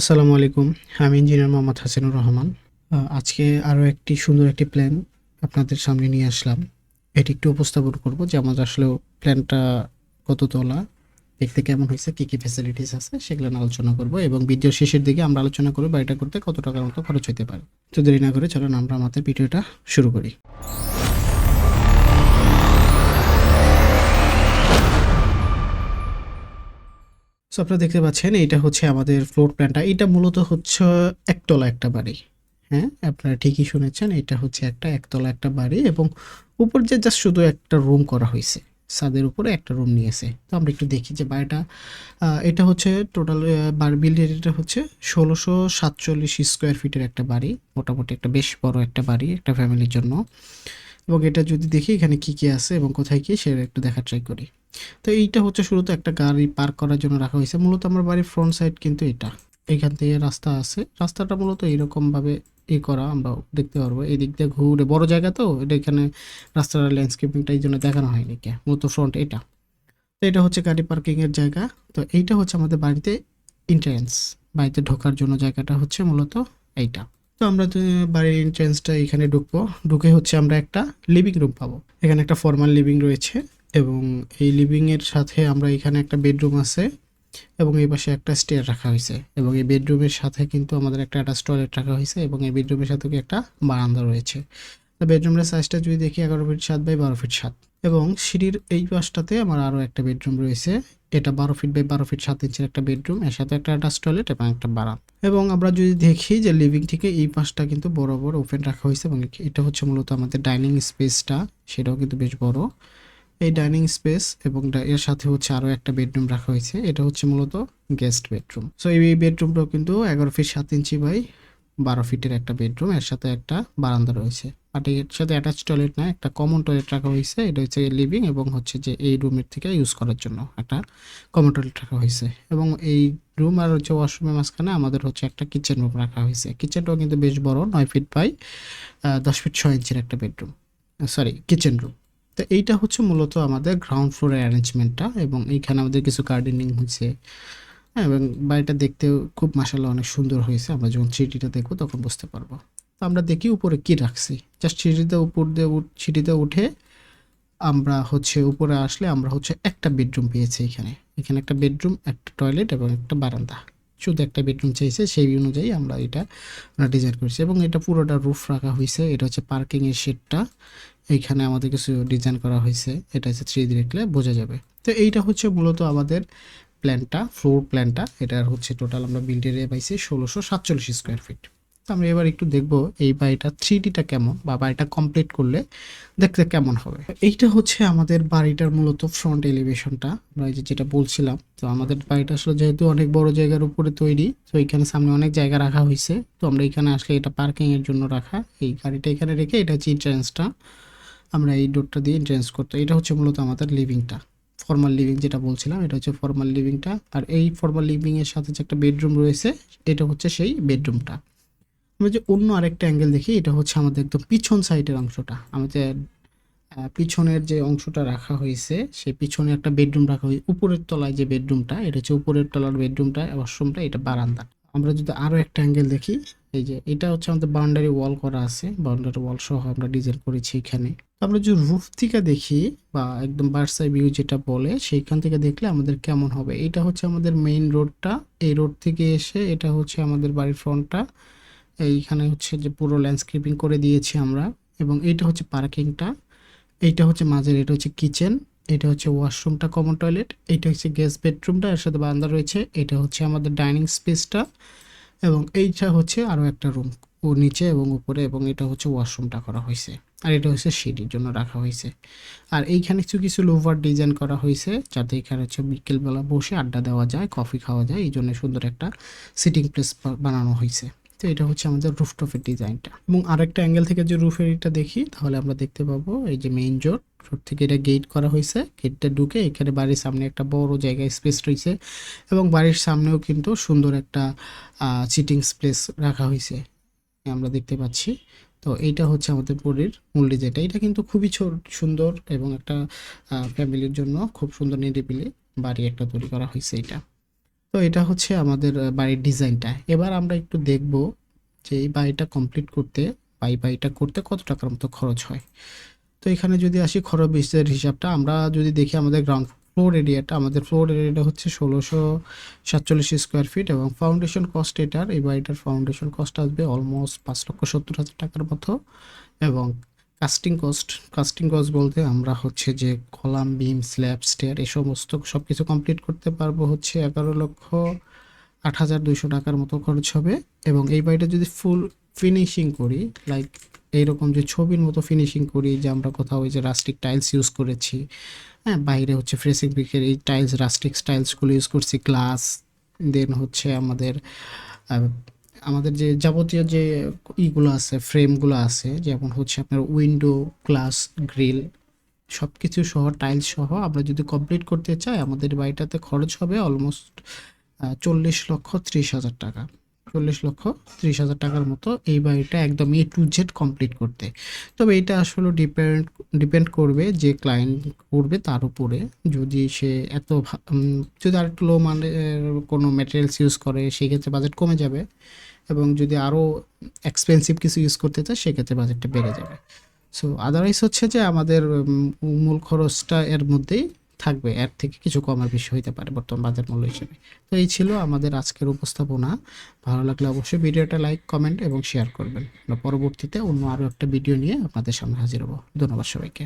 আসসালামু আলাইকুম। আমি ইঞ্জিনিয়ার মোহাম্মদ হাসিনুর রহমান। আজকে আরও একটি সুন্দর একটি প্ল্যান আপনাদের সামনে নিয়ে আসলাম। এটি একটু উপস্থাপন করব যে আমাদের আসলে প্ল্যানটা কত তোলা, দেখতে কেমন হয়েছে, কী কী ফ্যাসিলিটিস আছে, সেগুলো আলোচনা করব এবং ভিডিও শেষের দিকে আমরা আলোচনা করব বাড়িটা করতে কত টাকার মতো খরচ হতে পারে। তো দেরি না করে চলুন আমরা আমাদের ভিডিওটা শুরু করি। সো আপনারা দেখতে পাচ্ছেন এটা হচ্ছে আমাদের ফ্লোর প্ল্যানটা এটা মূলত হচ্ছে একতলা একটা বাড়ি। হ্যাঁ আপনারা ঠিকই শুনেছেন এটা হচ্ছে একটা একতলা একটা বাড়ি এবং উপর যে জাস্ট শুধু একটা রুম করা হয়েছে। ছাদের উপরে একটা রুম নিয়েছে। তো আমরা একটু দেখি যে বাড়িটা এটা হচ্ছে টোটাল বিল্ডিং এটা হচ্ছে ষোলোশো সাতচল্লিশ স্কোয়ার ফিটের একটা বাড়ি। মোটামুটি একটা বেশ বড় একটা বাড়ি, একটা ফ্যামিলির জন্য। এবং এটা যদি দেখি, এখানে কি কি আছে এবং কোথায় কি, সেটা একটু দেখা ট্রাই করি। তো এইটা হচ্ছে শুরুতে একটা গাড়ি পার্ক করার জন্য রাখা হয়েছে। মূলত আমার বাড়ির ফ্রন্ট সাইড কিন্তু এটা। এখান থেকে রাস্তা আছে। রাস্তাটা মূলত এরকম ভাবে ই করা আমরা দেখতে পারব। এই দিক দিয়ে ঘুরে, বড় জায়গা তো, এটা এখানে রাস্তার ল্যান্ডস্কেপিংটা এই জন্য দেখানো হয়নি কে। মূলত ফ্রন্ট এটা। তো এটা হচ্ছে গাড়ি পার্কিং এর জায়গা। তো এইটা হচ্ছে আমাদের বাড়িতে এন্ট্রেন্স বাড়িতে ঢোকার জন্য জায়গাটা হচ্ছে মূলত এইটা। তো আমরা বাড়ির এন্ট্রেন্সটা এখানে ঢুকবো। ঢুকে হচ্ছে আমরা একটা লিভিং রুম পাবো। এখানে একটা ফর্মাল লিভিং রয়েছে। এবং এই লিভিং এর সাথে আমরা এখানে একটা বেডরুম আছে এবং এই পাশে একটা স্টেয়ার রাখা হয়েছে এবং এই বেডরুমের সাথে কিন্তু আমাদের একটা অ্যাটাচ টয়লেট রাখা হয়েছে এবং এই বেডরুমের সাথে একটা বারান্দা রয়েছে। বেডরুমের সাইজটা যদি দেখি এগারো ফিট সাত বাই বারো ফিট সাত এবং সিঁড়ির এই পাশটাতে আমার আরও একটা বেডরুম রয়েছে। এটা বারো ফিট বাই বারো ফিট সাত ইঞ্চের একটা বেডরুম এর সাথে একটা অ্যাটাচ টয়লেট এবং একটা বারান্দা। এবং আমরা যদি দেখি যে লিভিং থেকে এই পাশটা কিন্তু বরাবর ওপেন রাখা হয়েছে এবং এটা হচ্ছে মূলত আমাদের ডাইনিং স্পেসটা সেটাও কিন্তু বেশ বড়। এই ডাইনিং স্পেস এবং এর সাথে হচ্ছে আরও একটা বেডরুম রাখা হয়েছে। এটা হচ্ছে মূলত গেস্ট বেডরুম। সো এই বেডরুমটাও কিন্তু এগারো ফিট সাত ইঞ্চি বাই বারো ফিটের একটা বেডরুম। এর সাথে একটা বারান্দা রয়েছে। বাট এর সাথে অ্যাটাচ টয়লেট না, একটা কমন টয়লেট রাখা হয়েছে। এটা হচ্ছে লিভিং এবং হচ্ছে যে এই রুমের থেকে ইউজ করার জন্য একটা কমন টয়লেট রাখা হয়েছে। এবং এই রুম আর হচ্ছে ওয়াশরুমের মাঝখানে আমাদের হচ্ছে একটা কিচেন রুম রাখা হয়েছে। কিচেনটাও কিন্তু বেশ বড়, নয় ফিট বাই দশ ফিট ছয় ইঞ্চির একটা বেডরুম। সরি কিচেন রুম তো এইটা হচ্ছে মূলত আমাদের গ্রাউন্ড ফ্লোরের অ্যারেঞ্জমেন্টটা এবং এইখানে আমাদের কিছু গার্ডেনিং হয়েছে হ্যাঁ এবং বাড়িটা দেখতেও খুব মাসাল্লাহ অনেক সুন্দর হয়েছে। আমরা যখন সিঁড়িটা দেখব তখন বুঝতে পারব। তো আমরা দেখি উপরে কি রাখছি। জাস্ট সিঁড়িতে উপর দিয়ে সিঁড়িতে উঠে আমরা হচ্ছে উপরে আসলে আমরা হচ্ছে একটা বেডরুম পেয়েছি এখানে। এখানে একটা বেডরুম একটা টয়লেট এবং একটা বারান্দা। শুধু একটা বেডরুম চাইছে, সেই অনুযায়ী আমরা এটা ডিজাইন করেছি। এবং এটা পুরোটা রুফ রাখা হয়েছে এটা হচ্ছে পার্কিংয়ের শেডটা এইখানে আমাদের কিছু ডিজাইন করা হয়েছে এটা হচ্ছে থ্রি দেখলে বোঝা যাবে। তো এইটা হচ্ছে মূলত আমাদের প্ল্যানটা ফ্লোর প্ল্যানটা এটার হচ্ছে টোটাল আমরা বিল্ড পাইছি ষোলোশো সাতচল্লিশ স্কোয়ার ফিট তো আমরা এবার একটু দেখব এই বাড়িটা থ্রি ডিটা কেমন বা বাড়িটা কমপ্লিট করলে দেখতে কেমন হবে। এইটা হচ্ছে আমাদের বাড়িটার মূলত ফ্রন্ট এলিভেশনটা আমরা যেটা বলছিলাম, তো আমাদের বাড়িটা আসলে যেহেতু অনেক বড় জায়গার উপরে তৈরি, তো এখানে সামনে অনেক জায়গা রাখা হয়েছে। তো আমরা এখানে আসলে এটা পার্কিং এর জন্য রাখা। এই গাড়িটা এখানে রেখে এটা হচ্ছে এন্ট্রান্সটা আমরা এই ডোরটা দিয়ে এন্ট্রান্স করতে এটা হচ্ছে মূলত আমাদের লিভিংটা ফর্মাল লিভিং যেটা বলছিলাম, এটা হচ্ছে ফর্মাল লিভিংটা আর এই ফর্মাল লিভিং এর সাথে যে একটা বেডরুম রয়েছে, এটা হচ্ছে সেই বেডরুমটা আমরা যে অন্য আরেকটা অ্যাঙ্গেল দেখি, এটা হচ্ছে আমাদের একদম পিছন সাইডের অংশটা। আমাদের পিছনের যে অংশটা রাখা হয়েছে, সেই পিছনে একটা বেডরুম রাখা হয়েছে। উপরের তলায় যে বেডরুমটা এটা হচ্ছে উপরের তলার বেডরুমটা ওয়াশরুমটা এটা বারান্দা। আমরা যদি আরও একটা অ্যাঙ্গেল দেখি, এই যে এটা হচ্ছে আমাদের বাউন্ডারি ওয়াল করা আছে। বাউন্ডারি ওয়াল সহ আমরা ডিজাইন করেছি এখানে। আমরা যদি রুফ থেকে দেখি, বা একদম বার্সাই ভিউ যেটা বলে, সেইখান থেকে দেখলে আমাদের কেমন হবে? এটা হচ্ছে আমাদের মেইন রোডটা এই রোড থেকে এসে এটা হচ্ছে আমাদের বাড়ির ফ্রন্টটা এইখানে হচ্ছে যে পুরো ল্যান্ডস্কেপিং করে দিয়েছি আমরা। এবং এইটা হচ্ছে পার্কিংটা এইটা হচ্ছে মাঝের, এটা হচ্ছে কিচেন এটা হচ্ছে ওয়াশরুমটা কমন টয়লেট এটা হচ্ছে গেস্ট বেডরুমটা এর সাথে বারান্দা রয়েছে, এটা হচ্ছে আমাদের ডাইনিং স্পেসটা এবং এইটা হচ্ছে আরও একটা রুম ও নিচে এবং উপরে, এবং এটা হচ্ছে ওয়াশরুমটা করা হয়েছে। আর এটা হচ্ছে সিঁড়ির জন্য রাখা হয়েছে। আর এইখানে কিছু কিছু লোভার ডিজাইন করা হয়েছে, যাতে এখানে হচ্ছে বিকেলবেলা বসে আড্ডা দেওয়া যায় কফি খাওয়া যায় এই জন্য সুন্দর একটা সিটিং প্লেস বানানো হয়েছে। তো এটা হচ্ছে আমাদের রুফটপের ডিজাইনটা। এবং আরেকটা অ্যাঙ্গেল থেকে যে রুফের এটা দেখি, তাহলে আমরা দেখতে পাবো এই যে মেইন জোর রোড থেকে এটা গেট করা হয়েছে গেটটা ঢুকে এখানে বাড়ির সামনে একটা বড় জায়গায় স্পেস রয়েছে এবং বাড়ির সামনেও কিন্তু সুন্দর একটা সিটিং স্পেস রাখা হয়েছে। আমরা দেখতে পাচ্ছি। তো এইটা হচ্ছে আমাদের পুরীর মূল ডিজাইনটা এটা কিন্তু খুবই সুন্দর এবং একটা ফ্যামিলির জন্য খুব সুন্দর নিরিবিলি বাড়ি একটা তৈরি করা হয়েছে এটা। তো এটা হচ্ছে আমাদের বাড়ির ডিজাইনটা। এবার আমরা একটু দেখব যে এই বাড়িটা কমপ্লিট করতে বা এই বাড়িটা করতে কত টাকার মতো খরচ হয়। তো এখানে যদি আসি খরচ বিশের হিসাবটা, আমরা যদি দেখি আমাদের গ্রাউন্ড ফ্লোর এরিয়াটা আমাদের ফ্লোর এরিয়াটা হচ্ছে ষোলোশো সাতচল্লিশ স্কোয়ার ফিট এবং ফাউন্ডেশন কস্ট এটার, এই বাড়িটার ফাউন্ডেশন কস্ট আসবে অলমোস্ট পাঁচ লক্ষ সত্তর হাজার টাকার মতো এবং কাস্টিং কস্ট কাস্টিং কস্ট বলতে আমরা হচ্ছে যে কলাম, বিম, স্ল্যাব, স্টেয়ার এই সমস্ত সব কিছু কমপ্লিট করতে পারব হচ্ছে এগারো লক্ষ আট হাজার দুইশো টাকার মতো খরচ হবে। এবং এই বাড়িটা যদি ফুল ফিনিশিং করি লাইক এইরকম যে ছবির মতো ফিনিশিং করি যে আমরা কোথাও ওই যে রাস্টিক টাইলস ইউজ করেছি হ্যাঁ বাইরে হচ্ছে ফ্রেসিং ব্রিকের এই টাইলস রাস্টিক টাইলসগুলো ইউজ করছি গ্লাস দেন হচ্ছে আমাদের আমাদের যে যাবতীয় যে ইগুলো আছে, ফ্রেমগুলো আছে, যেমন হচ্ছে আপনার উইন্ডো, গ্লাস, গ্রিল সব কিছু সহ, টাইলস সহ, আমরা যদি কমপ্লিট করতে চাই, আমাদের বাড়িটাতে খরচ হবে অলমোস্ট চল্লিশ লক্ষ ত্রিশ হাজার টাকা। চল্লিশ লক্ষ ত্রিশ হাজার টাকার মতো এই বাড়িটা একদম এ টু জেড কমপ্লিট করতে। তবে এটা আসলে ডিপেন্ড ডিপেন্ড করবে যে ক্লায়েন্ট করবে তার উপরে। যদি সে এত যদি আর একটু লো মানের কোনো ম্যাটেরিয়ালস ইউজ করে, সেক্ষেত্রে বাজেট কমে যাবে এবং যদি আরও এক্সপেন্সিভ কিছু ইউজ করতে চায়, সেক্ষেত্রে বাজেটটা বেড়ে যাবে। সো আদারওয়াইজ হচ্ছে যে আমাদের মূল খরচটা এর মধ্যেই থাকবে, এর থেকে কিছু কমার বেশি হইতে পারে বর্তমান বাজার মূল্য হিসেবে। তো এই ছিল আমাদের আজকের উপস্থাপনা। ভালো লাগলে অবশ্যই ভিডিওটা লাইক, কমেন্ট এবং শেয়ার করবেন। পরবর্তীতে অন্য আরও একটা ভিডিও নিয়ে আপনাদের সামনে হাজির হব। ধন্যবাদ সবাইকে।